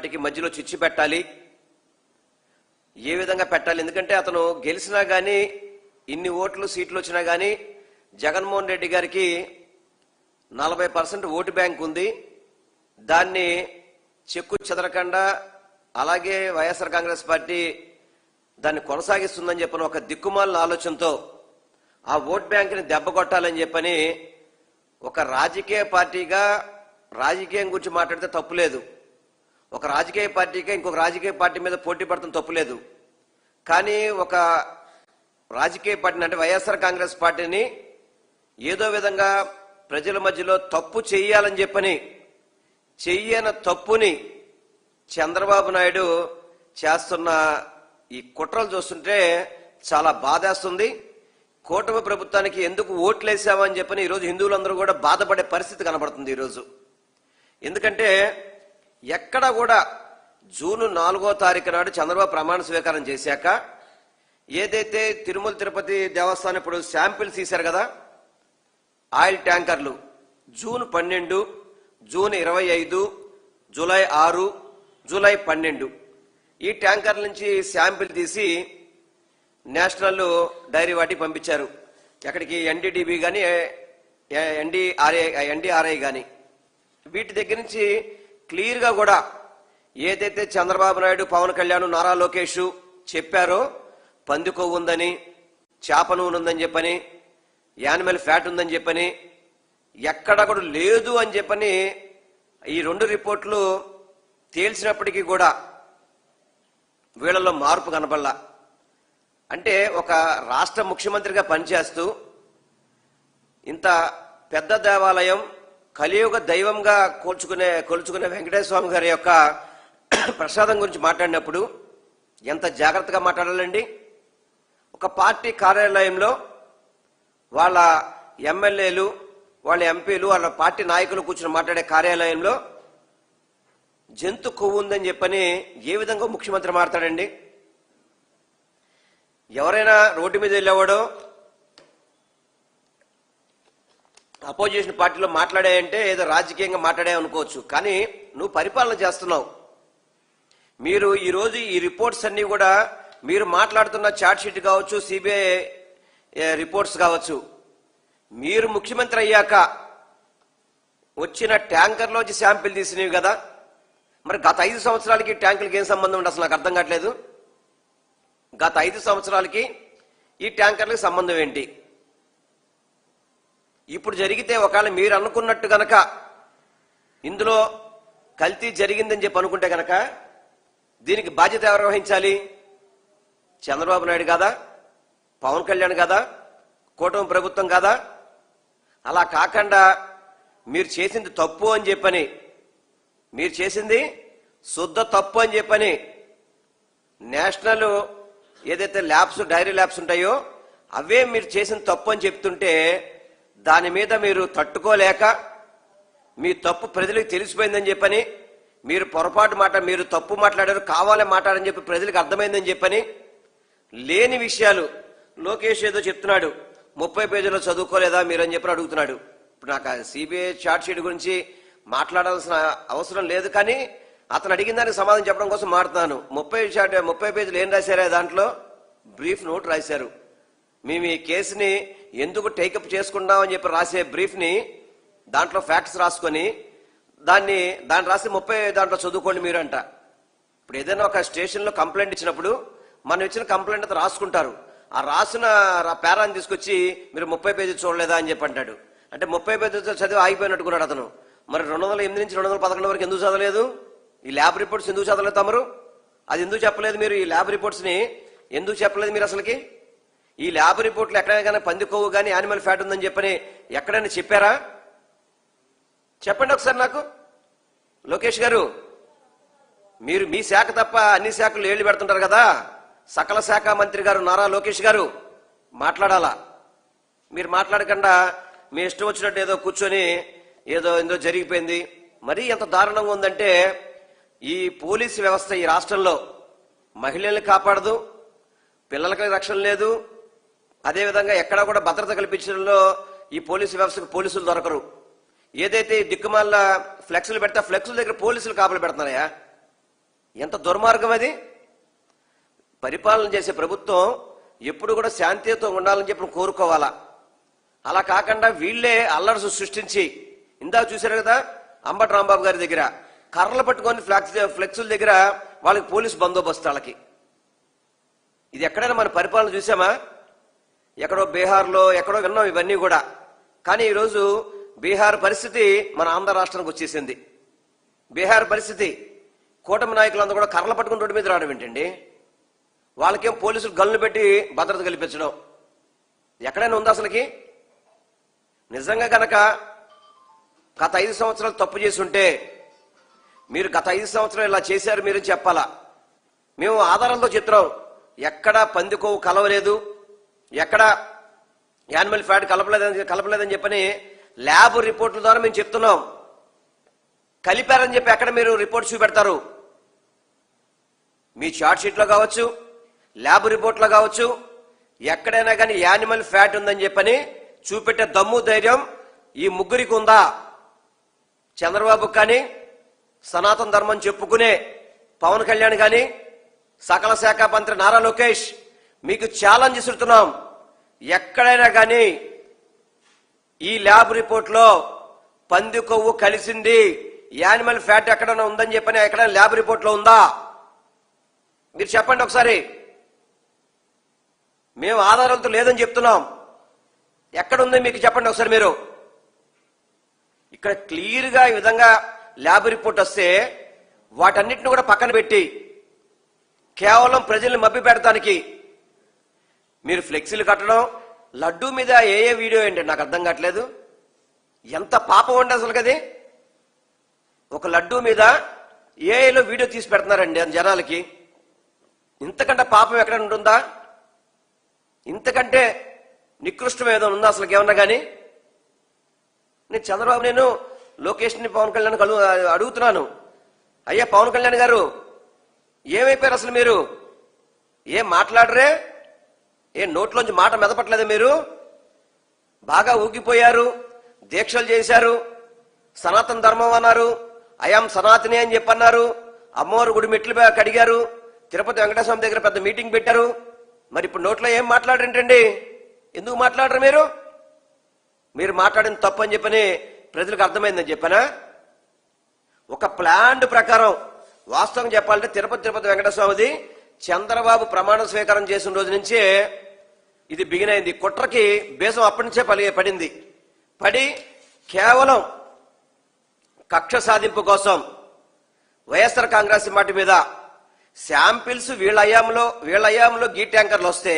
పార్టీకి మధ్యలో చిచ్చి పెట్టాలి. ఏ విధంగా పెట్టాలి? ఎందుకంటే అతను గెలిచినా కానీ ఇన్ని ఓట్లు సీట్లు వచ్చినా కానీ జగన్మోహన్ రెడ్డి గారికి నలభై పర్సెంట్ ఓటు బ్యాంక్ ఉంది. దాన్ని చెక్కు చెదరకుండా అలాగే వైఎస్ఆర్ కాంగ్రెస్ పార్టీ దాన్ని కొనసాగిస్తుందని చెప్పిన ఒక దిక్కుమాలిన ఆలోచనతో ఆ ఓట్ బ్యాంక్ని దెబ్బ కొట్టాలని చెప్పని ఒక రాజకీయ పార్టీగా రాజకీయం గురించి మాట్లాడితే తప్పులేదు ఒక రాజకీయ పార్టీకి ఇంకొక రాజకీయ పార్టీ మీద పోటీ పడటం తప్పులేదు కానీ ఒక రాజకీయ పార్టీని అంటే వైఎస్ఆర్ కాంగ్రెస్ పార్టీని ఏదో విధంగా ప్రజల మధ్యలో తప్పు చేయాలని చెప్పని చెయ్యని తప్పుని చంద్రబాబు నాయుడు చేస్తున్న ఈ కుట్రలు చూస్తుంటే చాలా బాధేస్తుంది. కూటమి ప్రభుత్వానికి ఎందుకు ఓట్లేసామని చెప్పని ఈరోజు హిందువులందరూ కూడా బాధపడే పరిస్థితి కనబడుతుంది ఈరోజు. ఎందుకంటే ఎక్కడ కూడా జూన్ నాలుగో తారీఖు నాడు చంద్రబాబు ప్రమాణ స్వీకారం చేశాక ఏదైతే తిరుమల తిరుపతి దేవస్థానం ఇప్పుడు శాంపిల్స్ తీశారు కదా ఆయిల్ ట్యాంకర్లు జూన్ పన్నెండు జూన్ ఇరవై ఐదు జూలై ఆరు జూలై పన్నెండు. ఈ ట్యాంకర్ల నుంచి శాంపిల్ తీసి నేషనల్ డైరీ వాటికి పంపించారు. ఎక్కడికి ఎన్డీడీబీ కానీ ఎన్డీఆర్ఐ ఎన్డీఆర్ఐ కానీ వీటి దగ్గర నుంచి క్లియర్గా కూడా ఏదైతే చంద్రబాబు నాయుడు పవన్ కళ్యాణ్ నారా లోకేష్ చెప్పారో పంది కొవ్వు ఉందని చేప నూనె ఉందని చెప్పని యానిమల్ ఫ్యాట్ ఉందని చెప్పని ఎక్కడ కూడా లేదు అని చెప్పని ఈ రెండు రిపోర్ట్లు తేల్చినప్పటికీ కూడా వీళ్ళలో మార్పు కనబడలా అంటే ఒక రాష్ట్ర ముఖ్యమంత్రిగా పనిచేస్తూ ఇంత పెద్ద దేవాలయం కలియుగ దైవంగా కోల్చుకునే కొలుచుకునే వెంకటేశ్వర స్వామి గారి యొక్క ప్రసాదం గురించి మాట్లాడినప్పుడు ఎంత జాగ్రత్తగా మాట్లాడాలండి? ఒక పార్టీ కార్యాలయంలో వాళ్ళ ఎమ్మెల్యేలు వాళ్ళ ఎంపీలు వాళ్ళ పార్టీ నాయకులు కూర్చుని మాట్లాడే కార్యాలయంలో జంతు కొవ్వు ఉందని చెప్పని ఏ విధంగా ముఖ్యమంత్రి మాట్లాడండి? ఎవరైనా రోడ్డు మీద వెళ్ళేవాడో అపోజిషన్ పార్టీలో మాట్లాడాయంటే ఏదో రాజకీయంగా మాట్లాడే అనుకోవచ్చు. కానీ నువ్వు పరిపాలన చేస్తున్నావు. మీరు ఈరోజు ఈ రిపోర్ట్స్ అన్నీ కూడా మీరు మాట్లాడుతున్న చార్ట్ షీట్ కావచ్చు సిబిఐ రిపోర్ట్స్ కావచ్చు. మీరు ముఖ్యమంత్రి అయ్యాక వచ్చిన ట్యాంకర్లోంచి శాంపిల్ తీసినవి కదా. మరి గత ఐదు సంవత్సరాలకి ట్యాంకులకి ఏం సంబంధం ఉంది అసలు నాకు అర్థం కావట్లేదు. గత ఐదు సంవత్సరాలకి ఈ ట్యాంకర్లకు సంబంధం ఏంటి? ఇప్పుడు జరిగితే ఒకవేళ మీరు అనుకున్నట్టు గనక ఇందులో కల్తీ జరిగిందని చెప్పి అనుకుంటే గనక దీనికి బాధ్యత ఎవరు వహించాలి? చంద్రబాబు నాయుడు కాదా? పవన్ కళ్యాణ్ కాదా? కూటమి ప్రభుత్వం కాదా? అలా కాకుండా మీరు చేసింది తప్పు అని చెప్పని మీరు చేసింది శుద్ధ తప్పు అని చెప్పని నేషనల్ ఏదైతే ల్యాబ్స్ డైరీ ల్యాబ్స్ ఉంటాయో అవే మీరు చేసిన తప్పు అని చెప్తుంటే దాని మీద మీరు తట్టుకోలేక మీ తప్పు ప్రజలకు తెలిసిపోయిందని చెప్పని మీరు పొరపాటు మాట మీరు తప్పు మాట్లాడారు కావాలని మాట్లాడని చెప్పి ప్రజలకు అర్థమైందని చెప్పని లేని విషయాలు లోకేష్ ఏదో చెప్తున్నాడు ముప్పై పేజీలో చదువుకోలేదా మీరు అని చెప్పి అడుగుతున్నాడు. ఇప్పుడు నాకు సిబిఐ చార్ట్ షీట్ గురించి మాట్లాడాల్సిన అవసరం లేదు కానీ అతను అడిగిన దానికి సమాధానం చెప్పడం కోసం మాట్లాడుతున్నాను ముప్పై చార్ట్ ముప్పై పేజీలు ఏం రాశారా దాంట్లో? బ్రీఫ్ నోట్ రాశారు. మేము ఈ కేసుని ఎందుకు టేకప్ చేసుకుంటామని చెప్పి రాసే బ్రీఫ్ని దాంట్లో ఫ్యాక్ట్స్ రాసుకొని దాన్ని దాన్ని రాసి ముప్పై దాంట్లో చదువుకోండి మీరు అంట ఇప్పుడు ఏదైనా ఒక స్టేషన్లో కంప్లైంట్ ఇచ్చినప్పుడు మనం ఇచ్చిన కంప్లైంట్ అంతా రాసుకుంటారు. ఆ రాసిన పేరాన్ని తీసుకొచ్చి మీరు ముప్పై పేజీ చూడలేదా అని చెప్పి అంటాడు. అంటే ముప్పై పేజీ చదివి ఆగిపోయినట్టుకున్నాడు అతను. మరి రెండు వందల ఎనిమిది నుంచి రెండు వందల పదకొండు వరకు ఎందుకు చదవలేదు? ఈ ల్యాబ్ రిపోర్ట్స్ ఎందుకు చదవలేదు తమరు? అది ఎందుకు చెప్పలేదు మీరు ఈ ల్యాబ్ రిపోర్ట్స్ని? ఎందుకు చెప్పలేదు మీరు అసలుకి? ఈ ల్యాబ్ రిపోర్ట్లు ఎక్కడైనా కానీ పంది కానీ యానిమల్ ఫ్యాట్ ఉందని చెప్పని ఎక్కడైనా చెప్పారా? చెప్పండి ఒకసారి నాకు. లోకేష్ గారు మీరు మీ శాఖ తప్ప అన్ని శాఖలు ఏళ్ళు పెడుతుంటారు కదా? సకల శాఖ మంత్రి గారు నారా లోకేష్ గారు మాట్లాడాలా? మీరు మాట్లాడకుండా మీ ఇష్టం వచ్చినట్టు ఏదో కూర్చొని ఏదో ఏదో జరిగిపోయింది. మరీ ఎంత దారుణంగా ఉందంటే ఈ పోలీసు వ్యవస్థ ఈ రాష్ట్రంలో మహిళల్ని కాపాడదు పిల్లలకి రక్షణ లేదు అదేవిధంగా ఎక్కడా కూడా భద్రత కల్పించడంలో ఈ పోలీసు వ్యవస్థకు పోలీసులు దొరకరు. ఏదైతే దిక్కుమాల ఫ్లెక్సులు పెడితే ఫ్లెక్సుల దగ్గర పోలీసులు కాపలు పెడుతున్నాయా? ఎంత దుర్మార్గం అది? పరిపాలన చేసే ప్రభుత్వం ఎప్పుడు కూడా శాంతియుతో ఉండాలని చెప్పి కోరుకోవాలా? అలా కాకుండా వీళ్ళే అల్లర్స్ సృష్టించి ఇందాక చూశారు కదా అంబటి రాంబాబు గారి దగ్గర కర్రలు పట్టుకొని ఫ్లెక్స్ ఫ్లెక్సుల దగ్గర వాళ్ళకి పోలీస్ బందోబస్తు వాళ్ళకి. ఇది ఎక్కడైనా మన పరిపాలన చూసామా? ఎక్కడో బీహార్లో ఎక్కడో విన్నాం ఇవన్నీ కూడా. కానీ ఈరోజు బీహార్ పరిస్థితి మన ఆంధ్ర రాష్ట్రానికి వచ్చేసింది. బీహార్ పరిస్థితి కూటమి నాయకులందరూ కూడా కర్రలు పట్టుకుని రోడ్డు మీద రావడం ఏంటండి? వాళ్ళకేం పోలీసులు గల్లు పెట్టి భద్రత కల్పించడం? ఎక్కడైనా ఉందా అసలుకి? నిజంగా గనక గత ఐదు సంవత్సరాలు తప్పు చేసి ఉంటే మీరు గత ఐదు సంవత్సరాలు ఇలా చేశారు మీరు చెప్పాలా? మేము ఆధారంతో చెప్తున్నాం. ఎక్కడా పందికోవు కలవలేదు. ఎక్కడ యానిమల్ ఫ్యాట్ కలపలేదని కలపలేదని చెప్పని ల్యాబ్ రిపోర్ట్ల ద్వారా మేము చెప్తున్నాం. కలిపారని చెప్పి ఎక్కడ మీరు రిపోర్ట్ చూపెడతారు? మీ చార్ట్ షీట్లో కావచ్చు ల్యాబ్ రిపోర్ట్లో కావచ్చు ఎక్కడైనా కానీ యానిమల్ ఫ్యాట్ ఉందని చెప్పని చూపెట్టే దమ్ము ధైర్యం ఈ ముగ్గురికి ఉందా? చంద్రబాబు కానీ సనాతన ధర్మం చెప్పుకునే పవన్ కళ్యాణ్ కానీ సకల శాఖ మంత్రి నారా లోకేష్ మీకు ఛాలెంజ్ ఇస్తున్నాం. ఎక్కడైనా కానీ ఈ ల్యాబ్ రిపోర్ట్లో పంది కొవ్వు కలిసింది. యానిమల్ ఫ్యాట్ ఎక్కడైనా ఉందని చెప్పని ఎక్కడైనా ల్యాబ్ రిపోర్ట్లో ఉందా? మీరు చెప్పండి ఒకసారి. మేము ఆధారాలతో లేదని చెప్తున్నాం. ఎక్కడుంది మీకు చెప్పండి ఒకసారి మీరు. ఇక్కడ క్లియర్గా ఈ విధంగా ల్యాబ్ రిపోర్ట్ వస్తే వాటన్నిటిని కూడా పక్కన పెట్టి కేవలం ప్రజల్ని మభ్య పెడతానికి మీరు ఫ్లెక్సీలు కట్టడం లడ్డూ మీద ఏ ఏ వీడియో ఏంటి నాకు అర్థం కావట్లేదు. ఎంత పాపం ఉండి అసలు కది ఒక లడ్డూ మీద ఏఏలో వీడియో తీసి పెడుతున్నారండి జనాలకి? ఇంతకంటే పాపం ఎక్కడ ఉంటుందా? ఇంతకంటే నికృష్టం ఏదో ఉందా అసలు ఏమన్నా కానీ నేను చంద్రబాబు నేను లోకేష్ని పవన్ కళ్యాణ్ కలు అడుగుతున్నాను. అయ్యా పవన్ కళ్యాణ్ గారు ఏమైపోయారు అసలు మీరు? ఏం మాట్లాడరే? ఏ నోట్లోంచి మాట మెదపట్లేదా మీరు? బాగా ఊగిపోయారు దీక్షలు చేశారు సనాతన ధర్మం అన్నారు అయాం సనాతని అని చెప్పన్నారు అమ్మవారు గుడి మెట్లు కడిగారు తిరుపతి వెంకటేశ్వరం దగ్గర పెద్ద మీటింగ్ పెట్టారు. మరి ఇప్పుడు నోట్లో ఏం మాట్లాడరేంటండి? ఎందుకు మాట్లాడరు మీరు? మీరు మాట్లాడిన తప్పు అని చెప్పని ప్రజలకు అర్థమైందని చెప్పనా? ఒక ప్లాండ్ ప్రకారం వాస్తవం చెప్పాలంటే తిరుపతి తిరుపతి వెంకటస్వామిది చంద్రబాబు ప్రమాణ స్వీకారం చేసిన రోజు నుంచే ఇది బిగిన్ అయింది. కుట్రకి బేసం అప్పటి నుంచే పలి పడింది. పడి కేవలం కక్ష సాధింపు కోసం వైఎస్ఆర్ కాంగ్రెస్ పార్టీ మీద శాంపిల్స్ వీళ్ళ అయ్యాంలో వీళ్ళ గీ ట్యాంకర్లు వస్తే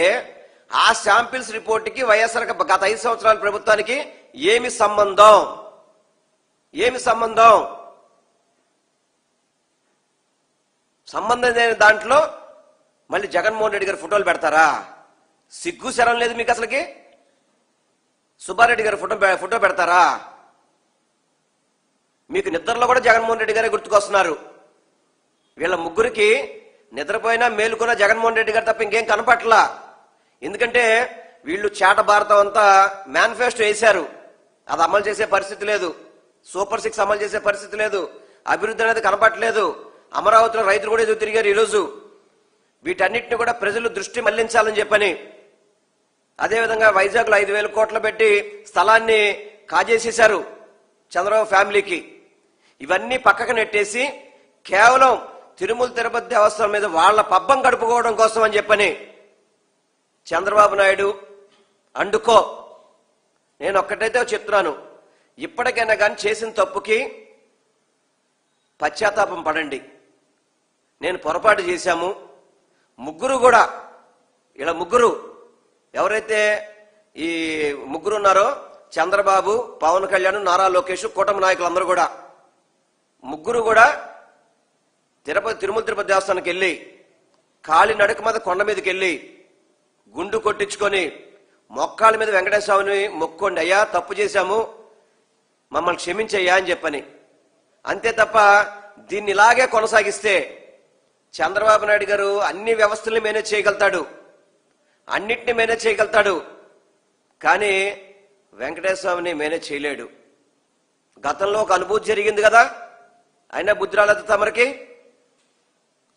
ఆ శాంపిల్స్ రిపోర్ట్కి వైఎస్ఆర్ గత ఐదు సంవత్సరాల ప్రభుత్వానికి ఏమి సంబంధం? ఏమి సంబంధం? సంబంధం లేని దాంట్లో మళ్ళీ జగన్మోహన్ రెడ్డి గారు ఫోటోలు పెడతారా? సిగ్గు శరం లేదు మీకు అసలుకి? సుబ్బారెడ్డి గారి ఫోటో ఫోటో పెడతారా? మీకు నిద్రలో కూడా జగన్మోహన్ రెడ్డి గారే గుర్తుకొస్తున్నారు. వీళ్ళ ముగ్గురికి నిద్రపోయినా మేలుకున్న జగన్మోహన్ రెడ్డి గారు తప్ప ఇంకేం కనపట్లా? ఎందుకంటే వీళ్ళు చేట భారతం అంతా మేనిఫెస్టో వేశారు. అది అమలు చేసే పరిస్థితి లేదు. సూపర్ సిక్స్ అమలు చేసే పరిస్థితి లేదు. అభివృద్ధి అనేది కనపట్లేదు. అమరావతిలో రైతులు కూడా ఎదురు తిరిగారు ఈరోజు. వీటన్నిటిని కూడా ప్రజలు దృష్టి మళ్ళించాలని చెప్పని అదేవిధంగా వైజాగ్లో ఐదు వేల కోట్లు పెట్టి స్థలాన్ని కాజేసేశారు చంద్రబాబు ఫ్యామిలీకి. ఇవన్నీ పక్కకు నెట్టేసి కేవలం తిరుమల తిరుపతి దేవస్థానం మీద వాళ్ళ పబ్బం గడుపుకోవడం కోసం అని చెప్పని చంద్రబాబు నాయుడు అండుకో. నేను ఒక్కటైతే చెప్తున్నాను. ఇప్పటికైనా కానీ చేసిన తప్పుకి పశ్చాత్తాపం పడండి. నేను పొరపాటు చేశాము. ముగ్గురు కూడా ఇలా ముగ్గురు ఎవరైతే ఈ ముగ్గురు ఉన్నారో చంద్రబాబు పవన్ కళ్యాణ్ నారా లోకేష్ కూటమి నాయకులందరూ కూడా ముగ్గురు కూడా తిరుపతి తిరుమల తిరుపతి దేవస్థానానికి వెళ్ళి కాలి నడక మీద కొండ మీదకి వెళ్ళి గుండు కొట్టించుకొని మొక్కాల మీద వెంకటేశ్వరని మొక్కోండి అయ్యా తప్పు చేశాము మమ్మల్ని క్షమించయ్యా అని చెప్పని. అంతే తప్ప దీన్ని ఇలాగే కొనసాగిస్తే చంద్రబాబు నాయుడు గారు అన్ని వ్యవస్థల్ని మేనేజ్ చేయగలుగుతాడు. అన్నిటిని మేనేజ్ చేయగలుగుతాడు. కానీ వెంకటేశ్వరని మేనేజ్ చేయలేడు. గతంలో ఒక అనుభూతి జరిగింది కదా? అయినా బుద్ధి రాలేదు తమరికి?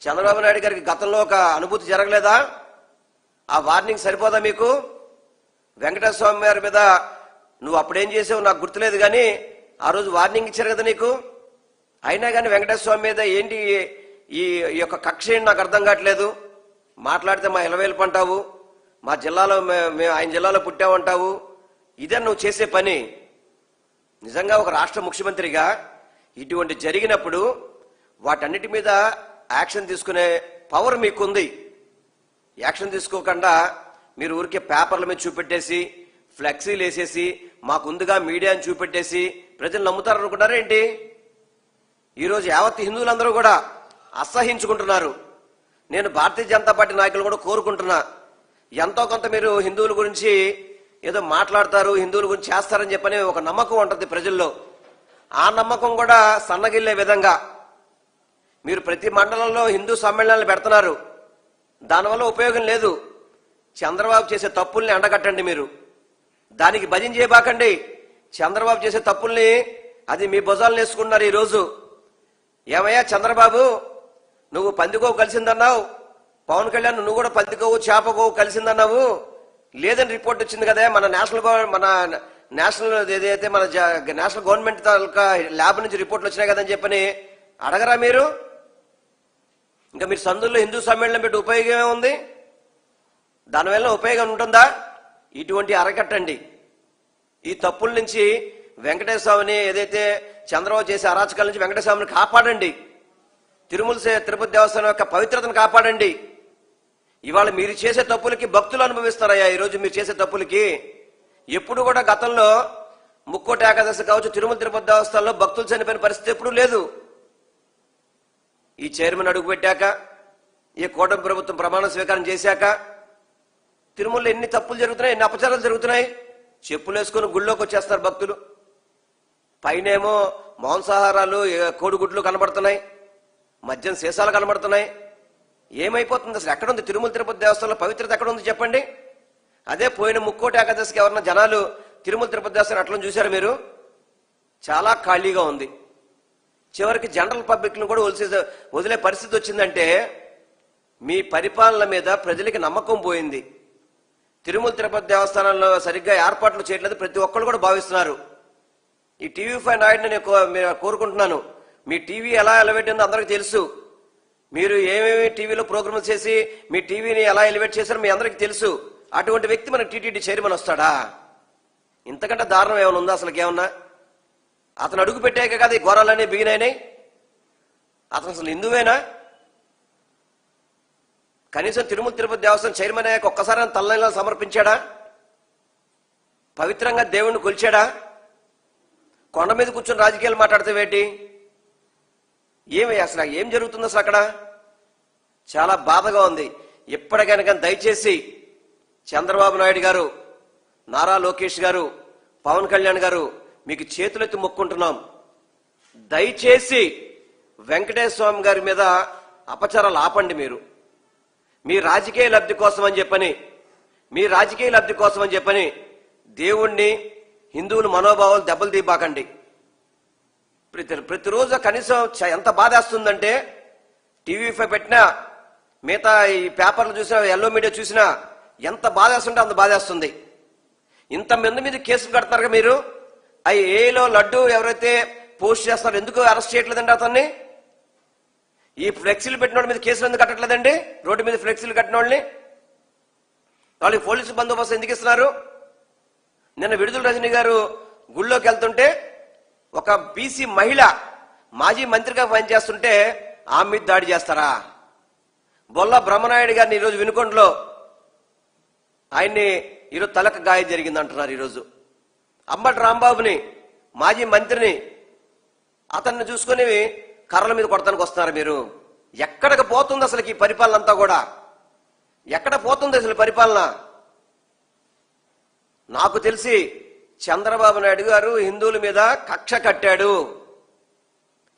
చంద్రబాబు నాయుడు గారికి గతంలో ఒక అనుభూతి జరగలేదా? ఆ వార్నింగ్ సరిపోదా మీకు? వెంకటేశ్వర స్వామి గారి మీద నువ్వు అప్పుడేం చేసావు నాకు గుర్తులేదు కానీ ఆ రోజు వార్నింగ్ ఇచ్చారు కదా నీకు? అయినా కానీ వెంకటేశ్వర స్వామి మీద ఏంటి ఈ ఈ యొక్క కక్ష ఏంటి నాకు అర్థం కావట్లేదు. మాట్లాడితే మా ఇలవేలు పంటావు మా జిల్లాలో మేము ఆయన జిల్లాలో పుట్టామంటావు ఇదే నువ్వు చేసే పని. నిజంగా ఒక రాష్ట్ర ముఖ్యమంత్రిగా ఇటువంటి జరిగినప్పుడు వాటన్నిటి మీద యాక్షన్ తీసుకునే పవర్ మీకుంది. యాక్షన్ తీసుకోకుండా మీరు ఊరికే పేపర్ల మీద చూపెట్టేసి ఫ్లెక్సీలు వేసేసి మాకుందిగా మీడియాని చూపెట్టేసి ప్రజలు నమ్ముతారనుకుంటారా ఏంటి? ఈరోజు యావత్ హిందువులందరూ కూడా అసహించుకుంటున్నారు. నేను భారతీయ జనతా పార్టీ నాయకులు కూడా కోరుకుంటున్నా. ఎంతో కొంత మీరు హిందువుల గురించి ఏదో మాట్లాడతారు హిందువుల గురించి చేస్తారని చెప్పని ఒక నమ్మకం ఉంటుంది ప్రజల్లో. ఆ నమ్మకం కూడా సన్నగిల్లే విధంగా. మీరు ప్రతి మండలంలో హిందూ సమ్మేళనాలు పెడుతున్నారు. దానివల్ల ఉపయోగం లేదు. చంద్రబాబు చేసే తప్పుల్ని ఎండగట్టండి మీరు. దానికి భజన చేయబాకండి. చంద్రబాబు చేసే తప్పుల్ని అది మీ భుజాలు వేసుకున్నారు ఈరోజు. ఏమయ్యా చంద్రబాబు? నువ్వు పందికోవు కలిసిందన్నావు. పవన్ కళ్యాణ్ నువ్వు కూడా పందికోవు చేపకోవు కలిసిందన్నావు. లేదని రిపోర్ట్ వచ్చింది కదా మన నేషనల్ మన నేషనల్ ఏదైతే మన జ- నేషనల్ గవర్నమెంట్ తాలూకా ల్యాబ్ నుంచి రిపోర్ట్లు వచ్చినాయి కదని చెప్పని అడగరా మీరు? ఇంకా మీరు సందుల్లో హిందూ సమ్మేళనం పెట్టి ఉపయోగం ఏముంది? దానివల్ల ఉపయోగం ఉంటుందా? ఇటువంటి అరకట్టండి. ఈ తప్పుల నుంచి వెంకటేశ్వర స్వామిని ఏదైతే చంద్రబాబు చేసే అరాచకాల నుంచి వెంకటేశ్వరని కాపాడండి. తిరుమల తిరుపతి దేవస్థానం యొక్క పవిత్రతను కాపాడండి. ఇవాళ మీరు చేసే తప్పులకి భక్తులు అనుభవిస్తారయ్యా. ఈరోజు మీరు చేసే తప్పులకి ఎప్పుడు కూడా గతంలో ముక్కోటి ఏకాదశి కావచ్చు తిరుమల తిరుపతి దేవస్థానంలో భక్తులు చనిపోయిన పరిస్థితి ఎప్పుడూ లేదు. ఈ చైర్మన్ అడుగు పెట్టాక ఈ కూటమి ప్రభుత్వం ప్రమాణ స్వీకారం చేశాక తిరుమలలో ఎన్ని తప్పులు జరుగుతున్నాయి ఎన్ని అపచారాలు జరుగుతున్నాయి చెప్పులు వేసుకొని గుళ్ళోకి వచ్చేస్తారు భక్తులు. పైనేమో మాంసాహారాలు కోడిగుడ్లు కనబడుతున్నాయి. మద్యం సీసాలు కనబడుతున్నాయి. ఏమైపోతుంది అసలు? ఎక్కడ ఉంది తిరుమల తిరుపతి దేవస్థానంలో పవిత్రత ఎక్కడుంది చెప్పండి. అదే పోయిన ముక్కోటి ఏకాదశికి ఎవరన్నా జనాలు తిరుమల తిరుపతి దేవస్థానం అట్లా చూశారు మీరు? చాలా ఖాళీగా ఉంది. చివరికి జనరల్ పబ్లిక్ను కూడా వదిలేసే వదిలే పరిస్థితి వచ్చిందంటే మీ పరిపాలన మీద ప్రజలకి నమ్మకం పోయింది. తిరుమల తిరుపతి దేవస్థానంలో సరిగ్గా ఏర్పాట్లు చేయట్లేదు ప్రతి ఒక్కరు కూడా భావిస్తున్నారు. ఈ టీవీ ఫైవ్ నాయుడిని నేను కోరుకుంటున్నాను. మీ టీవీ ఎలా ఎలివేట్ అయిందో అందరికీ తెలుసు. మీరు ఏమేమి టీవీలో ప్రోగ్రామ్ చేసి మీ టీవీని ఎలా ఎలివేట్ చేశారో మీ అందరికీ తెలుసు. అటువంటి వ్యక్తి మన టీటీడీ చైర్మన్ వస్తాడా? ఇంతకంటే దారుణం ఏమైనా ఉందా అసలు ఏమన్నా? అతను అడుగు పెట్టాక కదా ఈ ఘోరాలన్నీ బిగినాయినాయి. అతను అసలు హిందువేనా? కనీసం తిరుమల తిరుపతి దేవస్థానం చైర్మన్ అయ్యాక ఒక్కసారి తల్లైలా సమర్పించాడా? పవిత్రంగా దేవుణ్ణి కొలిచాడా? కొండ మీద కూర్చొని రాజకీయాలు మాట్లాడితే ఏమి అసలు ఏం జరుగుతుంది అసలు అక్కడ? చాలా బాధగా ఉంది. ఎప్పటికైనా దయచేసి చంద్రబాబు నాయుడు గారు నారా లోకేష్ గారు పవన్ కళ్యాణ్ గారు మీకు చేతులెత్తి మొక్కుంటున్నాం. దయచేసి వెంకటేశ్వర స్వామి గారి మీద అపచారాలు ఆపండి మీరు. మీ రాజకీయ లబ్ధి కోసం అని చెప్పని మీ రాజకీయ లబ్ధి కోసం అని చెప్పని దేవుణ్ణి హిందువుల మనోభావాలు దెబ్బలు తీపాకండి ప్రతి ప్రతిరోజు కనీసం ఎంత బాధేస్తుందంటే టీవీ ఫైవ్ పెట్టినా మిగతా ఈ పేపర్లు చూసినా ఎల్లో మీడియా చూసినా ఎంత బాధేస్తుంటే అంత బాధేస్తుంది. ఇంతమంది మీద కేసులు కడతారుగా మీరు? అవి ఏలో లడ్డు ఎవరైతే పోస్ట్ చేస్తారో ఎందుకు అరెస్ట్ చేయట్లేదండి అతన్ని? ఈ ఫ్లెక్సీలు పెట్టిన వాళ్ళ మీద కేసులు ఎందుకు కట్టట్లేదండి? రోడ్డు మీద ఫ్లెక్సీలు కట్టిన వాళ్ళని వాళ్ళకి పోలీసు బందోబస్తు ఎందుకు ఇస్తున్నారు? నిన్న విడుదల రజనీ గారు గుళ్ళోకి వెళ్తుంటే ఒక బీసీ మహిళ మాజీ మంత్రిగా పనిచేస్తుంటే ఆమె మీద దాడి చేస్తారా? బొల్ల బ్రహ్మనాయుడు గారిని ఈరోజు వినుకొండలో ఆయన్ని ఈరోజు తలకు గాయం జరిగింది అంటున్నారు ఈరోజు. అంబటి రాంబాబుని మాజీ మంత్రిని అతన్ని చూసుకొని కర్రల మీద కొడతానికి వస్తున్నారు మీరు. ఎక్కడికి పోతుంది అసలు ఈ పరిపాలన అంతా కూడా? ఎక్కడ పోతుంది అసలు పరిపాలన? నాకు తెలిసి చంద్రబాబు నాయుడు గారు హిందువుల మీద కక్ష కట్టాడు.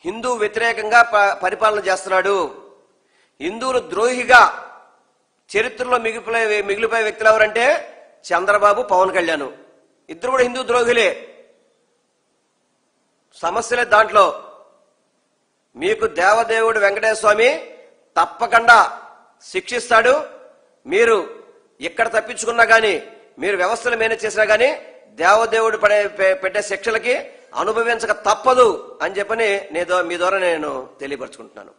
హిందూ వ్యతిరేకంగా ప- పరిపాలన చేస్తున్నాడు. హిందువులు ద్రోహిగా చరిత్రలో మిగిలిపోయే మిగిలిపోయే వ్యక్తులు ఎవరంటే చంద్రబాబు పవన్ కళ్యాణ్. ఇద్దరు కూడా హిందూ ద్రోహులే. సమస్యలే దాంట్లో. మీకు దేవదేవుడు వెంకటేశ్వర స్వామి తప్పకుండా శిక్షిస్తాడు. మీరు ఇక్కడ తప్పించుకున్నా కానీ మీరు వ్యవస్థలు మేనేజ్ చేసినా కానీ దేవదేవుడు పడే పెట్టే శిక్షలకి అనుభవించక తప్పదు అని చెప్పని నేను మీ ద్వారా నేను తెలియపరచుకుంటున్నాను.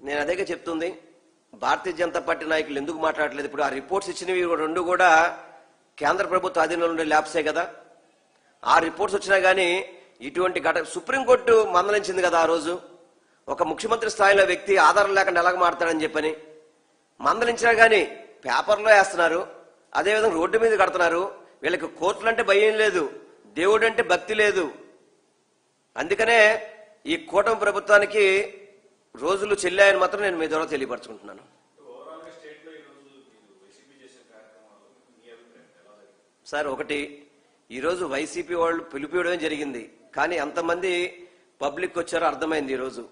నేను అదేగా చెప్తుంది. భారతీయ జనతా పార్టీ నాయకులు ఎందుకు మాట్లాడలేదు ఇప్పుడు ఆ రిపోర్ట్స్ ఇచ్చినవి రెండు కూడా కేంద్ర ప్రభుత్వ అధీనంలో ఉండే ల్యాబ్సే కదా. ఆ రిపోర్ట్స్ వచ్చినా కానీ ఇటువంటి ఘట సుప్రీంకోర్టు మందలించింది కదా ఆ రోజు. ఒక ముఖ్యమంత్రి స్థాయిలో వ్యక్తి ఆధారం లేకుండా ఎలాగ మాడతాడని చెప్పని మందలించినా గానీ పేపర్లో వేస్తున్నారు. అదేవిధంగా రోడ్డు మీద కడుతున్నారు. వీళ్ళకి కోర్టులు అంటే భయం లేదు. దేవుడు అంటే భక్తి లేదు. అందుకనే ఈ కూటమి ప్రభుత్వానికి రోజులు చెల్లాయని మాత్రం నేను మీ ద్వారా తెలియపరచుకుంటున్నాను. సార్ ఒకటి ఈరోజు వైసీపీ వాళ్ళు పిలిపివ్వడం జరిగింది. కానీ ఎంతమంది పబ్లిక్ వచ్చారో అర్థమైంది ఈరోజు.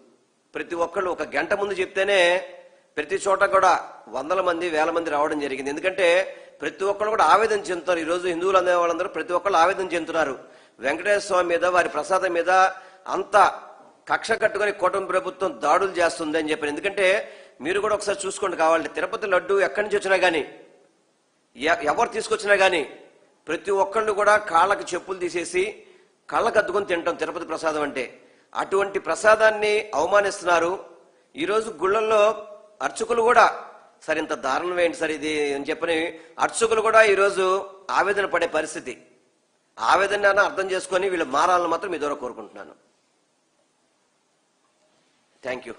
ప్రతి ఒక్కళ్ళు ఒక గంట ముందు చెప్తేనే ప్రతి చోట కూడా వందల మంది వేల మంది రావడం జరిగింది. ఎందుకంటే ప్రతి ఒక్కళ్ళు కూడా ఆవేదన చెందుతారు. ఈ రోజు హిందువులు అనే వాళ్ళందరూ ప్రతి ఒక్కళ్ళు ఆవేదన చెందుతున్నారు. వెంకటేశ్వర స్వామి మీద వారి ప్రసాదం మీద అంత కక్ష కట్టుకొని కూటమి ప్రభుత్వం దాడులు చేస్తుంది అని చెప్పారు. ఎందుకంటే మీరు కూడా ఒకసారి చూసుకోండి కావాలంటే తిరుపతి లడ్డు ఎక్కడి నుంచి వచ్చినా కానీ ఎ- ఎవరు తీసుకొచ్చినా కానీ ప్రతి ఒక్కళ్ళు కూడా కాళ్ళకి చెప్పులు తీసేసి కళ్ళకు అద్దుకొని తింటాం తిరుపతి ప్రసాదం అంటే. అటువంటి ప్రసాదాన్ని అవమానిస్తున్నారు. ఈరోజు గుళ్ళల్లో అర్చకులు కూడా సరే ఇంత దారుణం ఏంటి సార్ ఇది అని చెప్పని అర్చకులు కూడా ఈరోజు ఆవేదన పడే పరిస్థితి. ఆవేదన అర్థం చేసుకొని వీళ్ళు మారాలని మాత్రం మీ ద్వారా కోరుకుంటున్నాను. Thank you